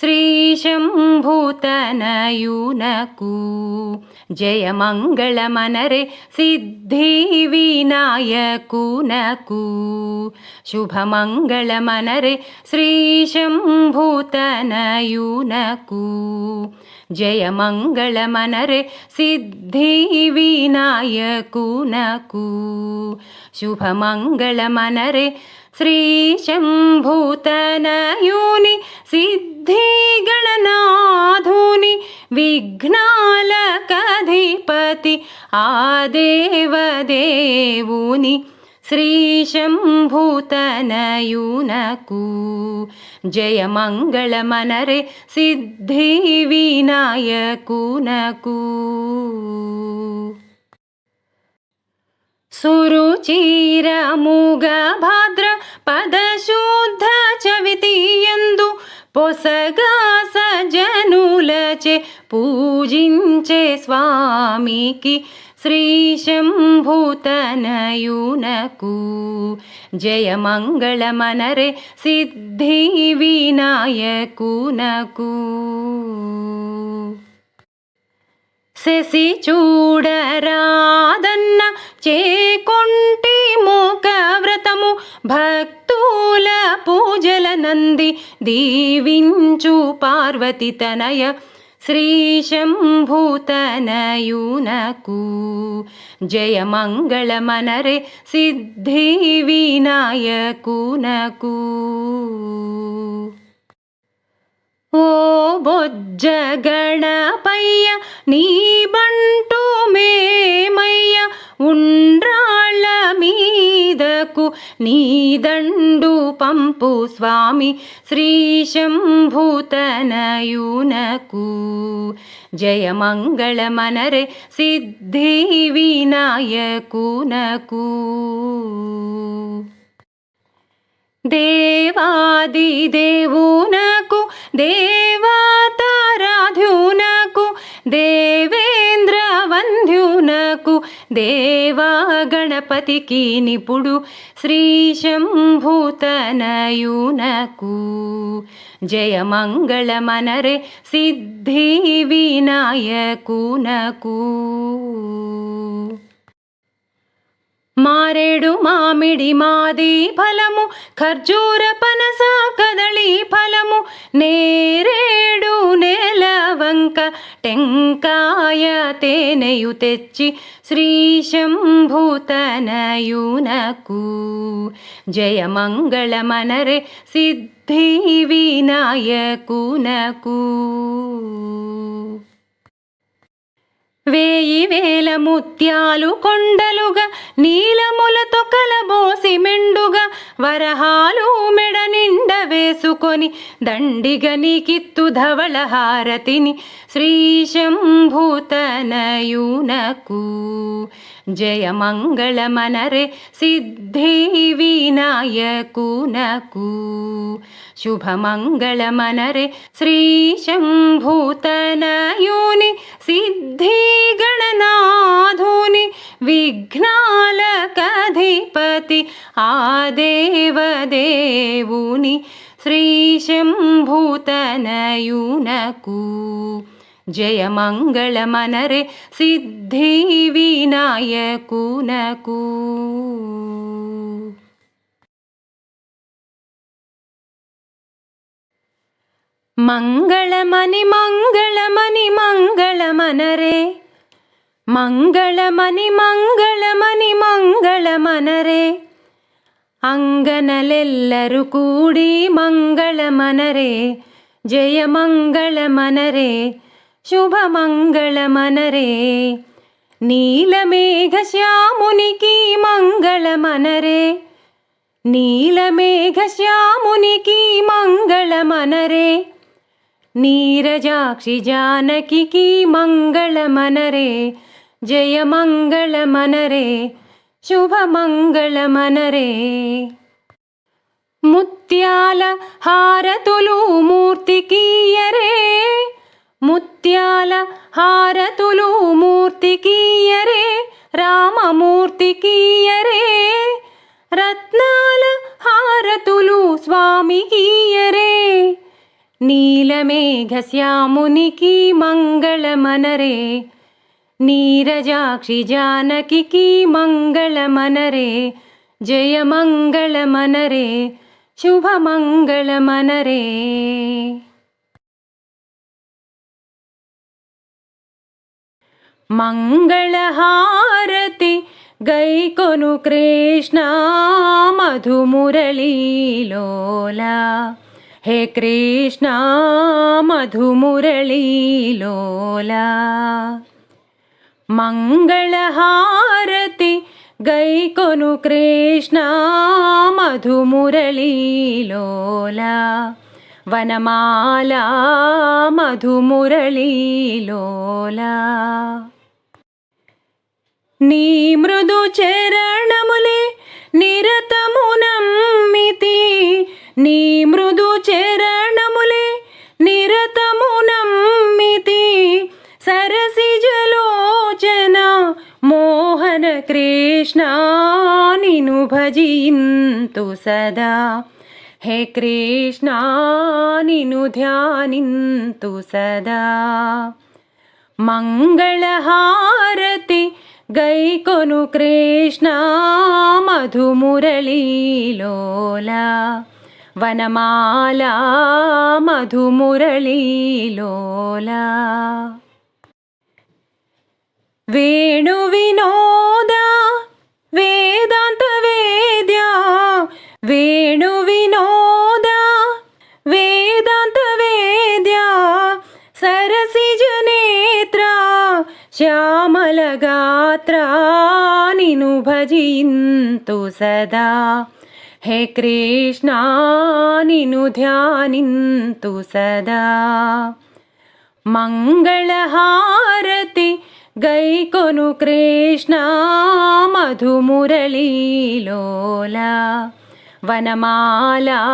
श्रीशम्भूतनयूनकु। जयमङ्गलमनरे सिद्धिविनायकूनकु। शुभमङ्गलमनरे श्रीशम्भूतनयुनकु। जय मङ्गलमनरे सिद्धिविनायकूनकु। शुभमङ्गलमनरे श्रीशम्भूतनयूनि सिद्धिगणनाधुनि विघ्नालकधिपति आदेवदेवूनि श्रीशम्भूतनयुनकु। जयमङ्गलमनरे सिद्धिविनायकूनकू సురుచిరముగ భాద్ర పదశుద్ధ చవితియందు పొసగా సజనులచే పూజించే స్వామికి శ్రీశంభూతనయూనకు జయమంగళమనరే సిద్ధి వినాయకునకు శశి చూడరాదన్న చేకొంటి మూక వ్రతము భక్తుల పూజల నంది దీవించు పార్వతి తనయ శ్రీశంభూతనయూనకు జయమంగళమనరే సిద్ధి వినాయకునకు. ఓ బొజ్జ గణపయ్య నీ బంటు మేమయ్య ఉండ్రాళ్ళ మీదకు నీ దండు పంపు స్వామి శ్రీశంభూతనయూనకు జయమంగళమనరే సిద్ధి వినాయకునకు దేవాది దేవునకు దేవతారాధ్యునకు దేవేంద్ర వంధ్యునకు దేవా గణపతికి నిపుడు శ్రీశంభూతనయూనకు జయమంగళమనరే సిద్ధి వినాయకునకు. మారేడు మామిడి మాది ఫలము ఖర్జూర పనస కదళి ఫలము. నేరేడు నెలవంక టెంకాయ తేనెయు తెచ్చి శ్రీశంభూతనయూనకు జయమంగళమనరే సిద్ధి వినాయకునకు. వేయి వేల ముత్యాలు కొండలుగా నీలములతో కలబోసి మెండుగా వరహాలు మెడ నిండ వేసుకొని దండిగని కిత్తు ధవళ హారతిని శ్రీశంభూతనయూనకు जयमङ्गलमनरे सिद्धे सिद्धेविनायकूनकु शुभमङ्गलमनरे श्रीशम्भूतनयोनि श्रीशम्भूतनयूनि सिद्धिगणनाधुनि विघ्नालकधिपति आदेवदेवुनि श्रीशम्भूतनयुनकु। जयमङ्गलमनरे सिद्धिवि मङ्गलमनि मङ्गलमनि मङ्गलमनरे। मङ्गलमनि मङ्गलमनि मङ्गलमनरे। अङ्गनलेल्ल कूडी मङ्गलमनरे। जयमङ्गलमनरे। శుభమంగళమనరే నీలమేఘశ్యామునికి మంగళమనరే నీలమేఘశ్యామునికి మంగళమనరే नीलमेघश्यामुनिकी मङ्गलमनरे नीलमेघश्यामुनिकी मङ्गलमनरे नीरजाक्षिजानकिकी मङ्गलमनरे जयमङ्गलमनरे शुभमङ्गलमनरे मुत्यालहारतुलूमूर्तिकीयरे ముత్యాల హారతులు మూర్తికీయరే రామమూర్తికీయరే రత్నాల హారతులు స్వామికీయరే నీలమేఘశ్యామునికి మంగళమనరే నీరజాక్షి జానకి మంగళమనరే జయ మంగళమనరే శుభమంగళమనరే మంగళహారతి గైకొను కృష్ణ మధుమురళీలోలా హే కృష్ణ మధుమురళీలోలా మంగళహారతి గైకొను కృష్ణ మధుమురళీలోలా వనమాలా మధుమురళీలోలా నీ మృదు చరణములే నిరతమునమ్మితి నీ మృదు చరణములే నిరతమునమ్మితి సరసిజలోచన మోహన కృష్ణ నిను భజింతు సదా హే కృష్ణ నిను ధ్యానింతు సదా మంగళహారతి గైకొను కృష్ణ మధుమురళీలోల. వనమాల మధుమురళీలోల. వేణు వినోద వేదాంత వేద్య. వేణు వినోద వే श्यामलगात्रानि भजयन्तु सदा। हे कृष्णानि नु ध्यानिन्तु सदा। मङ्गलहारति गैकोनु कृष्णा मधुमुरली वनमाला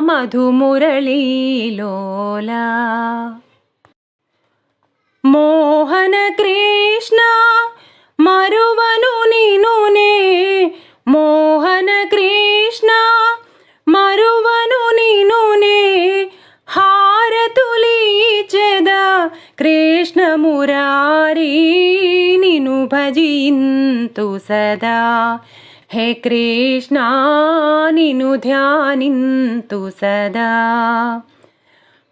मधुमुरलीलोला। మోహన కృష్ణ మరువను నినునే మోహన కృష్ణ మరువను నినునే హారతులీచెద కృష్ణ మురారి నిను భజింతు సదా హే కృష్ణ నిను ధ్యానింతు సదా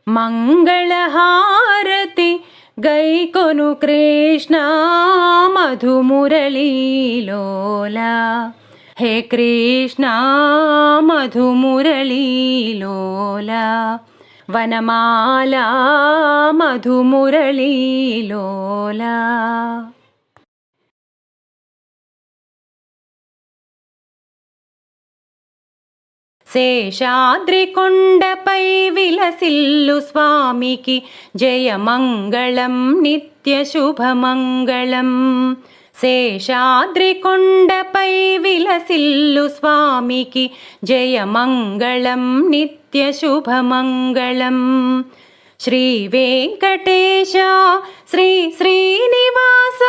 మంగళహారతి గైకొను కృష్ణ మధుమురళీలోల. హే కృష్ణ మధుమురళీలోల. వనమాల మధుమురళీలోల. శేషాద్రికొండపై విలసిల్లు స్వామికి జయమంగళం నిత్య శుభమంగళం శేషాద్రి విలసిల్లు స్వామికి జయమంగళం నిత్య శుభమంగళం శ్రీ వెంకటేశ శ్రీ శ్రీనివాస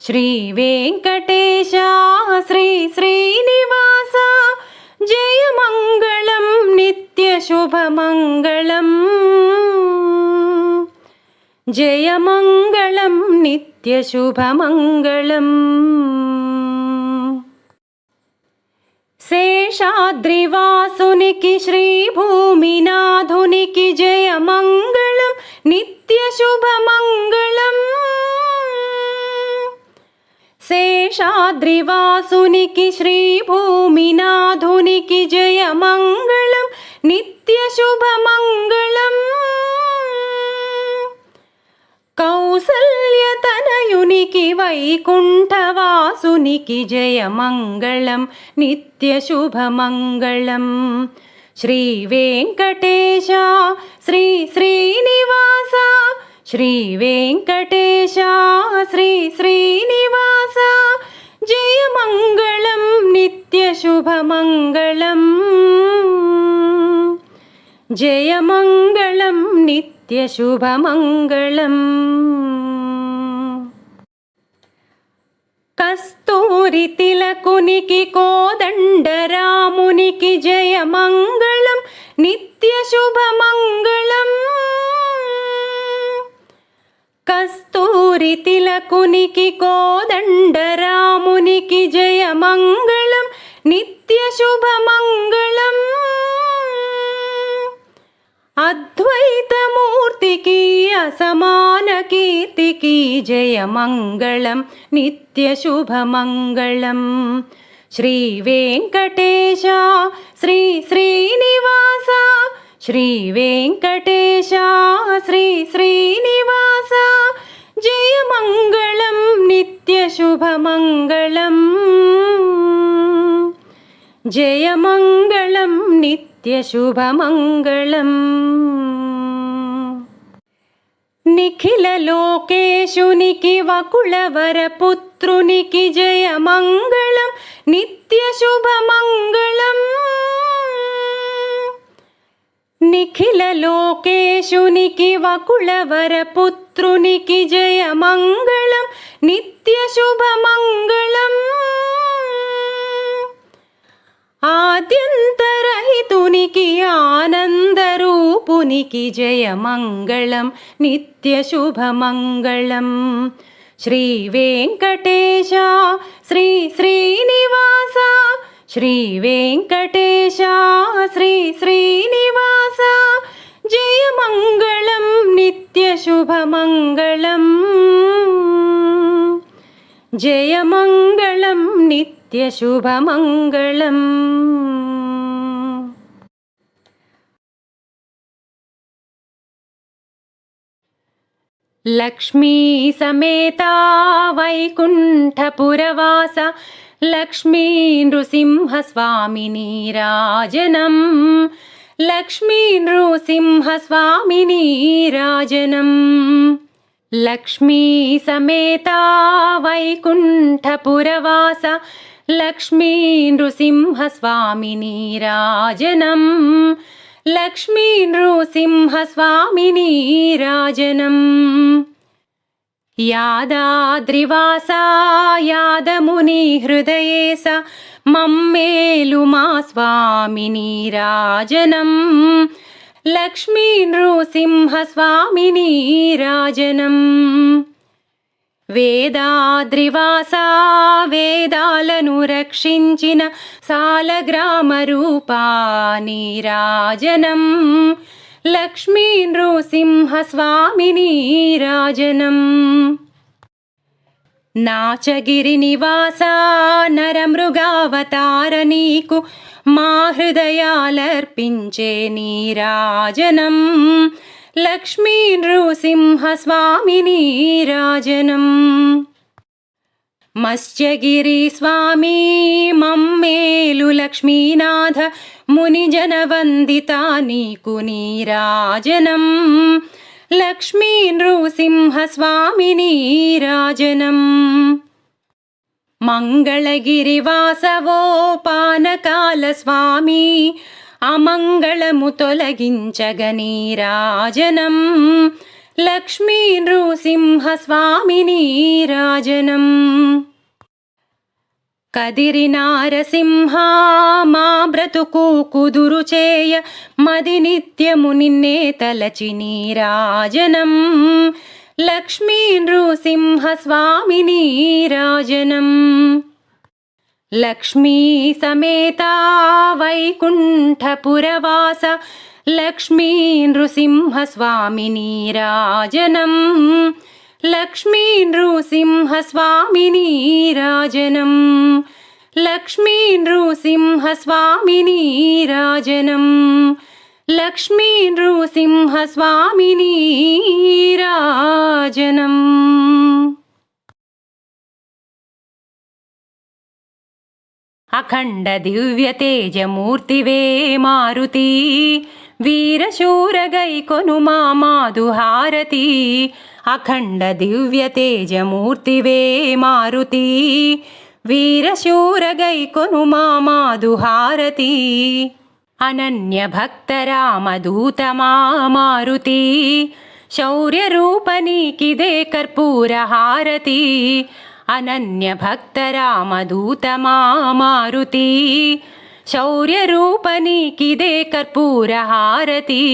శ్రీ వెంకటేశ శ్రీ శ్రీనివాస जयमङ्गलं नित्यशुभमङ्गलम्। जयमङ्गलं नित्यशुभमङ्गलम्। शेषाद्रिवासुनिकि श्रीभूमिनाधुनिकि जयमङ्गलं नित्यशुभमङ्गलम्। शेषाद्रिवासुनिकि श्रीभूमिनाधुनिकि जयमङ्गलं नित्यशुभमङ्गलम्। कौसल्यतनयुनिकि वैकुण्ठवासुनिकि जयमङ्गलं नित्यशुभमङ्गलम्। श्रीवेङ्कटेश श्री श्रीनिवास श्रीवेङ्कटेश श्री श्रीनिवास। వెంకటేశ శ్రీ శ్రీనివాస శ్రీ వెంకటేశ శ్రీ శ్రీనివాస జయమంగళం నిత్య కస్తూరి తిలకునికి కోదండరామునికి జయమంగళం నిత్య శుభమంగళం అద్వైతమూర్తికి అసమాన కీర్తికి జయమంగళం నిత్య శుభమంగళం శ్రీ వెంకటేశ శ్రీ శ్రీనివాస श्रीनिवास జయమంగళం నిత్యశుభమంగళం జయమంగళం నిత్యశుభమంగళం నిఖిల లోకేశునికి వకుళవర పుత్రునికి జయమంగళం నిత్యశుభమంగళం నిఖిల లోకేశునికి వకుళవర పుత్రునికి జయమంగళం నిత్యశుభమంగళం ఆద్యంతరహితునికి निखिललोकेषु निखि वकुलवरपुत्रुनिखि जयमङ्गलं नित्यशुभमङ्गलम् आद्यन्तरहितुनिकि आनन्दरूपुनिकि जयमङ्गलं नित्यशुभमङ्गलम् श्रीवेङ्कटेश श्री श्रीनिवासा श्रीवेङ्कटेश श्री श्रीनिवास जयमङ्गलं नित्यशुभमङ्गलम् जयमङ्गलं नित्यशुभमङ्गलम् लक्ष्मीसमेता वैकुण्ठपुरवास लक्ष्मी नृसिंहस्वामिनीराजनम् लक्ष्मी नृसिंहस्वामिनीराजनम् लक्ष्मी समेता वैकुण्ठपुरवास। लक्ष्मी नृसिंहस्वामिनीराजनम् लक्ष्मी नृसिंहस्वामिनीराजनम् यादाद्रिवासा यादमुनिहृदये स मम्मेलुमा स्वामिनीराजनम् లక్ష్మీనృసింహస్వామినీరాజనం వేదాద్రివాసా వేదాలను రక్షించిన సాలగ్రామ రూపా నీరాజనం లక్ష్మీ నృసింహస్వామిని రాజనం నాచగిరి నివాస నరమృగావతార నీకు మా హృదయాలర్పించే నీరాజనం. లక్ష్మీ నృసింహస్వామిని రాజనం मस्यगिरिस्वामी मम् मेलुलक्ष्मीनाथ मुनिजनवन्दिता नीकुनीराजनम् लक्ष्मीनृसिंहस्वामिनीराजनम् मङ्गलगिरिवासवोपानकालस्वामी अमङ्गलमुतोलिञ्चगनीराजनम् లక్ష్మీ నృసింహస్వామి నీరాజనం మంగళగిరివాసవో పానకాల స్వామి అమంగళము తొలగించగ నీరాజనం లక్ష్మీ నృసింహస్వామి నీరాజనం కదిరి నారసింహ మా బ్రతుకు కుదురు చేయ మది నిత్యము నిన్నే తలచి నీరాజనం లక్ష్మీ నృసింహ స్వామి నీరాజనం లక్ష్మీ సమేతా వైకుంఠపురవాస లక్ష్మీ నృసింహస్వామిని రాజనం లక్ష్మీ నృసింహస్వామిని రాజనం లక్ష్మీ నృసింహస్వామిని రాజనం లక్ష్మీ నృసింహస్వామిని రాజనం అఖండ దివ్య తేజమూర్తివే మారుతి. वीरशूरगै कोनु मामा मामाधुहारती अखण्डदिव्यतेजमूर्तिवे मारुती। वीरशूरगै कोनु मामा मामाधुहारती अनन्यभक्तरामदूत मारुती शौर्यरूपी कि कर्पूरहारती अनन्यभक्तरामदूतमा मारुती शौर्यरूपनी कर्पूरहारती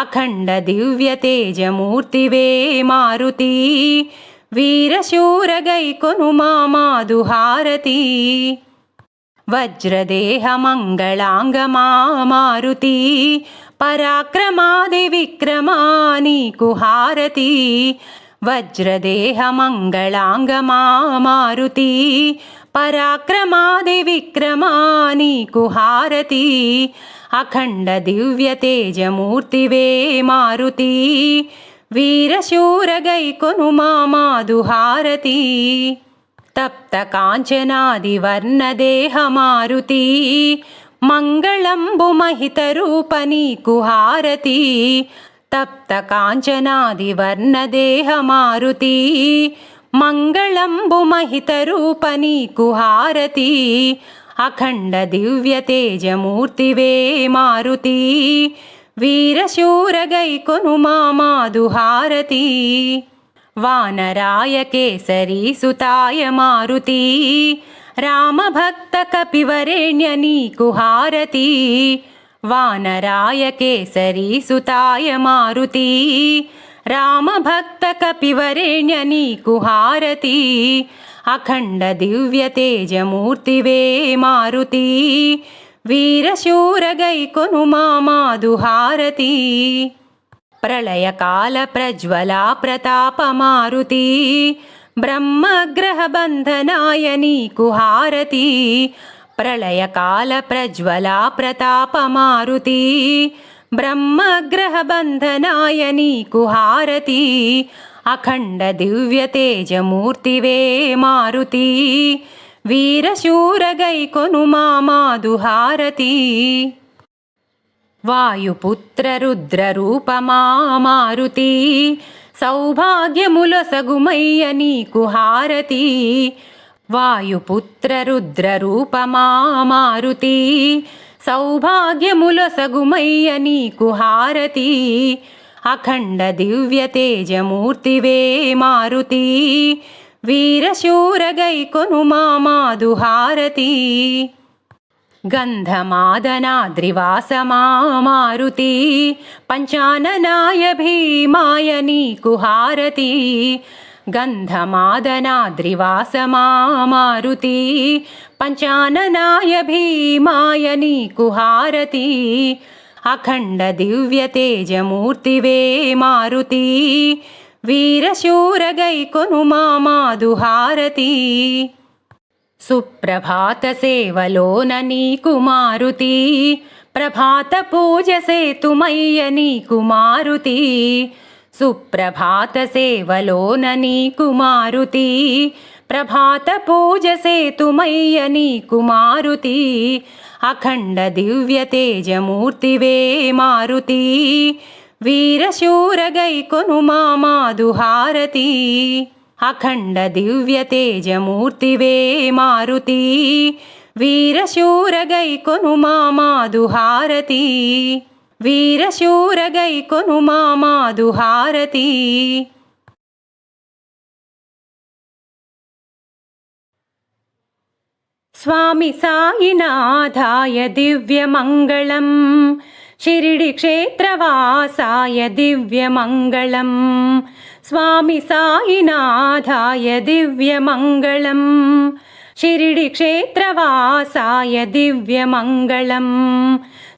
अखण्डदिव्यतेजमूर्तिवे मारुती वीरशूरगैकुनु मामामादुहारती वज्रदेहमङ्गलाङ्गमा मारुती पराक्रमादिविक्रमानी कुहारती वज्रदेहमङ्गलाङ्गमा मारुती पराक्रमादिविक्रमानी कुहारती। अखण्डदिव्यतेजमूर्तिवे मारुती। वीरशूरगैकुनुमामादुहारती। तप्तकाञ्चनादिवर्णदेहमारुती काञ्चनादिवर्णदेह मारुती मङ्गलम्बुमहितरूपनीकुहारती तप्त मङ्गलम्बुमहितरूपनीकुहारती अखण्डदिव्यतेजमूर्तिवे मारुती वीरशूरगैकुनुमामामामामामामामामामामादुहारती वानराय केसरी सुताय मारुती रामभक्तकपिवरेण्यनीकुहारती वानराय केसरी सुताय मारुती रामभक्तकपिवरेण्यनीकुहारती अखण्डदिव्यतेजमूर्तिवे मारुती वीरशूरगैकुनुमामामामामादुहारती प्रलयकाल प्रलयकालप्रज्वला प्रतापमारुती मारुती ब्रह्मग्रहबन्धनाय नीकुहारती प्रलयकाल ब्रह्मग्रहबन्धनाय नीकुहारती अखण्डदिव्यतेजमूर्तिवे मारुती वीरशूरगैकोनुमामादुहारती। वायुपुत्ररुद्ररूपमा मारुती वीरशूरगैकोनुमादुहारती वायुपुत्ररुद्ररूपमारुती वायुपुत्ररुद्ररूपमा मारुती కాంచనాది వర్ణదేహ మారుతి మంగళంబు మహిత రూప నీకు హారతి అఖండ దివ్య తేజమూర్తివే మారుతి వీరశూరగైకొను మామాదు హారతి వానరాయ కేసరి సుతాయ మారుతి రామభక్త కపివరేణ్య నీకు హారతి వానరాయ కేసరి సుతాయ మారుతి రామభక్త కపివరేణ్య నీకు హారతి అఖండ దివ్య తేజమూర్తివే మారుతి వీరశూరగైకొను మామాదు హారతి ప్రళయకాల ప్రజ్వలా ప్రతాప మారుతి బ్రహ్మగ్రహ బంధనాయ నీకు హారతి ప్రళయకాల ప్రజ్వలా ప్రతాప మారుతి బ్రహ్మగ్రహ బంధనాయ నీకు హారతి అఖండ దివ్య తేజమూర్తివే మారుతి వీరశూరగైకొను మామాదు హారతి వాయుపుత్ర రుద్రరూపమా మారుతి సౌభాగ్యములొసగుమయ్య నీకు హారతి వాయుపుత్ర రుద్రరూపమా మారుతి సౌభాగ్యములొసగుమయ్య నీకు హారతి అఖండ దివ్య తేజమూర్తివే మారుతి వీరశూరగైకొను మామాదు హారతి గంధమాదనాద్రివాసమా మారుతి పంచాననాయ భీమాయ నీకు హారతి गन्धमादनाद्रिवासमामारुति पञ्चाननाय भीमाय भीमायनीकुहारती अखण्डदिव्यतेजमूर्तिवे मारुती वीरशूरगैकुनुमामामा मामामामा मामामामादुहारती सुप्रभातसेवलोननीकुमारुती प्रभातपूजसेतुमय्यीकुमारुती సుప్రభాత సేవలోన నీకు మారుతి. ప్రభాత పూజ సేతుమయ్యని కుమారుతి అఖండ దివ్య తేజమూర్తివే మారుతి. వీరశూరగైకొను కొను అఖండ దివ్య తేజమూర్తివే మారుతి. వీరశూరగైకొను కొను వీరశూరగైకొను మామాదు హారతి స్వామి సాయినాథాయ దివ్యమంగళం షిరిడి క్షేత్రవాసాయ దివ్యమంగళం స్వామి సాయినాథాయ దివ్యమంగళం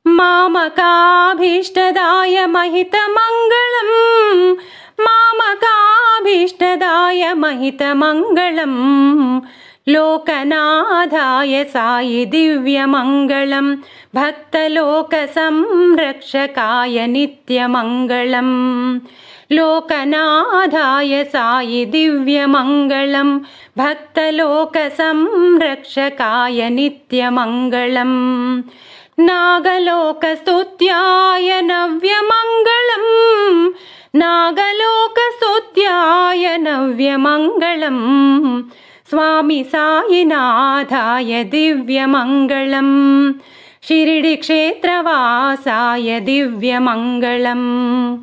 मामकाभीष्टदाय महितमङ्गलम्। मामकाभीष्टदाय महितमङ्गलम्। लोकनाधाय सायि दिव्यमङ्गलं भक्तलोकसंरक्षकाय नित्यमङ्गलम्। लोकनाधाय सायि दिव्यमङ्गलं भक्तलोकसंरक्षकाय नित्यमङ्गलम्। नागलोकस्तुत्याय नव्यमङ्गलम्। नागलोकस्तुत्याय नव्यमङ्गलम्। स्वामि सायिनाथाय दिव्यमङ्गलम्। शिरिडिक्षेत्रवासाय दिव्यमङ्गलम्।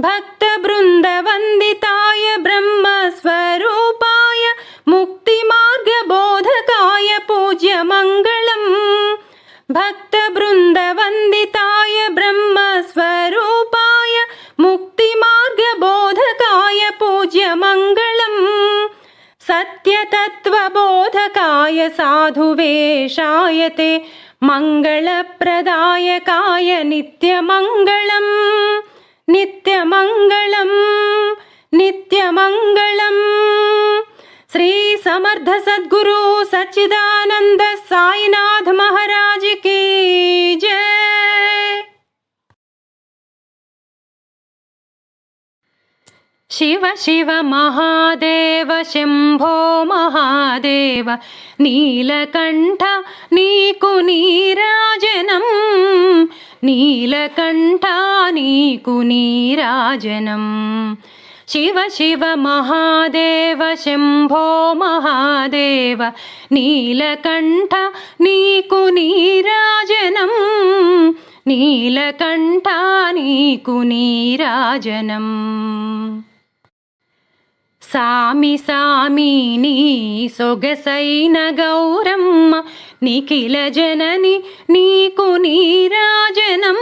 भक्तबृन्दवन्दिताय ब्रह्मस्वरूपाय मुक्तिमार्गबोधकाय पूज्यमङ्गलम् भक्तबृन्दवन्दिताय ब्रह्मस्वरूपाय मुक्तिमार्गबोधकाय पूज्यमङ्गलम्। सत्यतत्त्वबोधकाय साधुवेशाय ते मङ्गलप्रदायकाय नित्यमङ्गलम्। नित्यमङ्गलम्। नित्यमङ्गलम्। श्रीसमर्थ सद्गुरु सच्चिदानन्द साईनाथ महाराज की जय। शिव शिव महादेव शम्भो महादेव नीलकण्ठ नीकु नीराजनं नीलकण्ठा नीकु नीराजनम् శివ శివ మహాదేవ శంభో మహాదేవ నీలకంఠ నీకు నీరాజనం నీలకంఠ నీకు నీరాజనం. సామి సామి నీ సొగసైన గౌరమ్మ నిఖిల జనని నీకు నీరాజనం.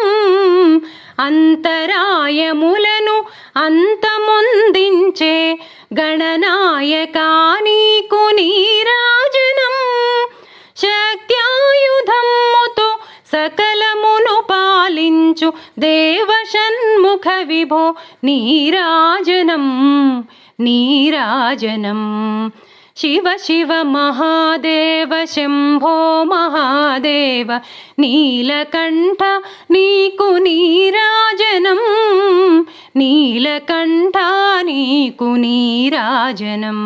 అంతరాయములను అంతముందించే గణనాయక నీకు నీరాజనం. శక్త్యాయుధమ్ముతో సకలమును పాలించు దేవషన్ముఖ విభో నీరాజనం. నీరాజనం. शिव शिव महादेव शम्भो महादेव नीलकण्ठ नीकु नीराजनं नीलकण्ठा नीकु नीराजनम्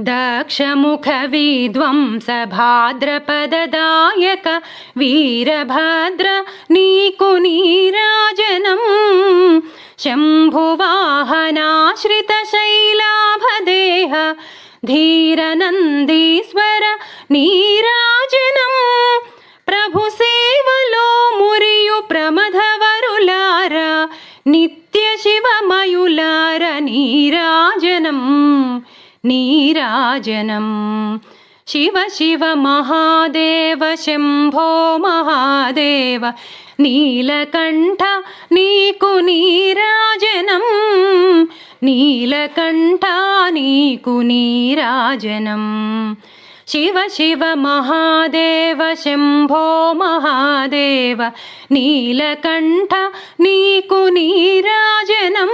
दक्षमुखविध्वंसभाद्रपददायक वीरभद्र नीकुनीराजनम् शम्भुवाहनाश्रितशैलाभदेह धीरनन्दीश्वर नीराजनम्। प्रभुसेवलो मुरियुप्रमथवरुलार नित्यशिवमयुलार नीराजनम्। నీరాజనం నీరాజనం शिव शिव महादेव शम्भो महादेव नीलकण्ठ नीकु नीराजनं नीलकण्ठा नीकु नीराजनम् शिव शिव महादेव शम्भो महादेव नीलकण्ठ नीकु नीराजनं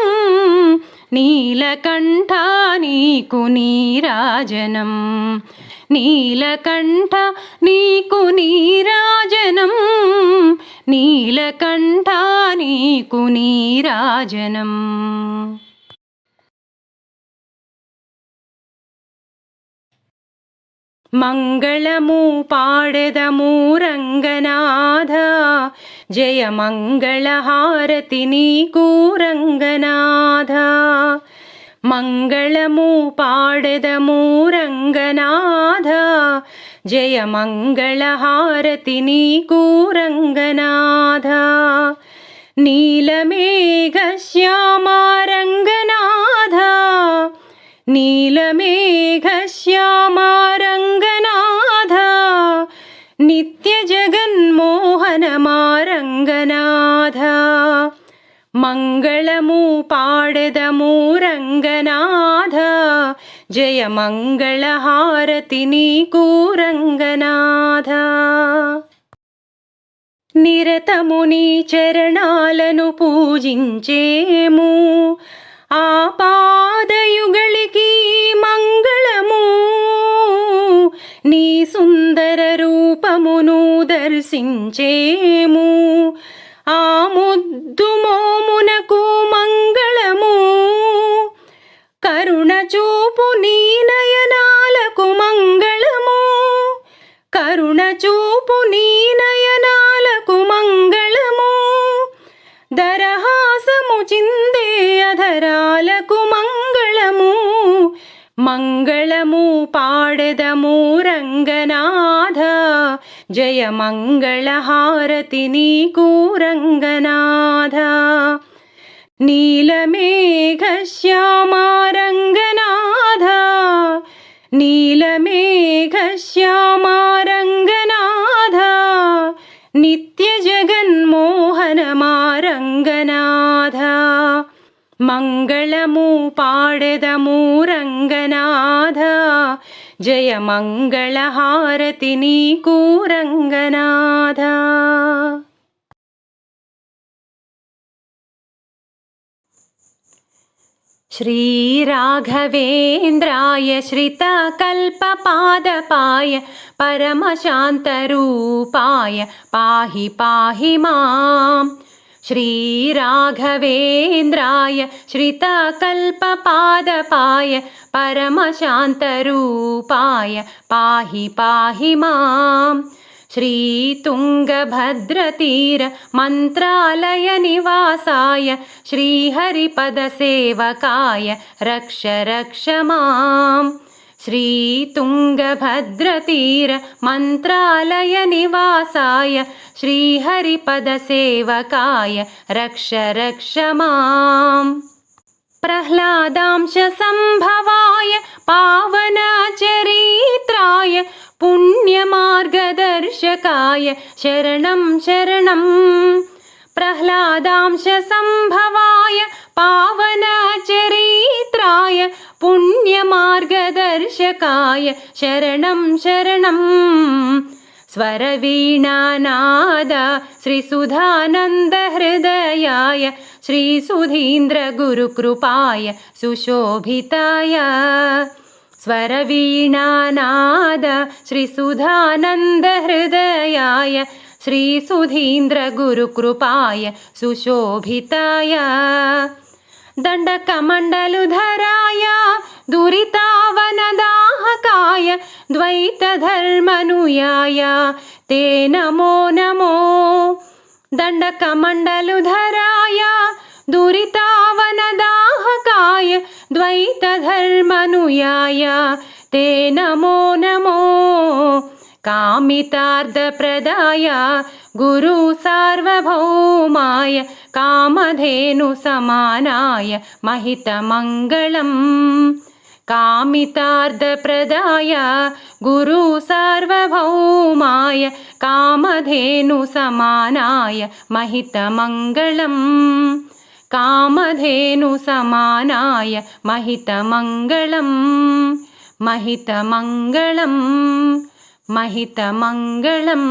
నీలకంఠ నీకు నీరాజనం. నీలకంఠ నీకు నీరాజనం. నీలకంఠ నీకు నీరాజనం. ಮಂಗಳಮೂ ಪಾಡೆದ ಮೂರಂಗನಾಥ ಜಯ ಮಂಗಳ ಹಾರತಿ ನೀ ಕೂರಂಗನಾಥ ಮಂಗಳಮೂ ಪಾಡೆದ ಮೂರಂಗನಾಥ ಜಯ ಮಂಗಳ ಹಾರತಿ ನೀ ಕೂರಂಗನಾಥ ನೀಲಮೇಘ ಶ್ಯಾಮಾರಂಗನಾಥ ನೀಲಮೇಘ ಶ್ಯಾಮ ಮಾರಂಗನಾಥ ಮಂಗಳಮೂ ಪಾಡೆದಮೂ ರಂಗನಾಥ జయ మంగళహారతి నీకు రంగనాథ నిరతము నీ చరణాలను పూజించేము ఆపాదయుగళికి మంగళ నీ సుందర రూపమును దర్శించేము. ఆ ముద్దు మోమునకు మంగళము. కరుణ చూపు నీ నయనాలకు మంగళము. కరుణ చూపు నీ నయనాలకు మంగళము. దరహాసము చిందే అధరాలకు మంగళము. మంగళము పాడెదము. రంగనాథ జయ మంగళహారతి నీకు రంగనాథ నీలమేఘ శ్యామా రంగనాథ నీలమేఘ శ్యామా రంగనాథ నిత్య జగన్మోహన మారంగనాథ మంగళము పాడెదము రంగనాథ జయ మంగళహారతి నీకు రంగనాథ श्रीराघवेन्द्राय श्रितकल्पपादपाय परमशान्तरूपाय पाहि पाहि माम् श्रीराघवेन्द्राय श्रितकल्पपादपाय परमशान्तरूपाय पाहि पाहि माम्। श्रीतुङ्गभद्रतीर मन्त्रालयनिवासाय श्रीहरिपदसेवकाय रक्ष रक्ष माम् श्रीतुङ्गभद्रतीर मन्त्रालयनिवासाय श्रीहरिपदसेवकाय रक्ष रक्ष माम्। प्रह्लादांशसम्भवाय पावनचरित्राय पुण्यमार्गदर्शकाय शरणं शरणम् प्रह्लादांशसम्भवाय पावनचरित्राय पुण्यमार्गदर्शकाय शरणं शरणम् स्वरवीणानाद श्रीसुधानन्दहृदयाय श्रीसुधीन्द्रगुरुकृपाय सुशोभिताय। स्वरवीणानाद श्रीसुधानन्दहृदयाय श्रीसुधीन्द्रगुरुकृपाय सुशोभिताय दण्डकमण्डलुधराय दुरितावनदाहकाय द्वैतधर्मनुयाय ते नमो नमो। दण्डकमण्डलुधराय दुरितावनदाहकाय द्वैतधर्मनुयाय ते नमो नमो कामितार्धप्रदाय गुरुसार्वभौमाय कामधेनुसमानाय महितमङ्गलम्। कामितार्धप्रदाय गुरुसार्वभौमाय कामधेनुसमानाय महितमङ्गलम्। कामधेनुसमानाय महितमङ्गलम्। महितमङ्गलम् महितमङ्गलम्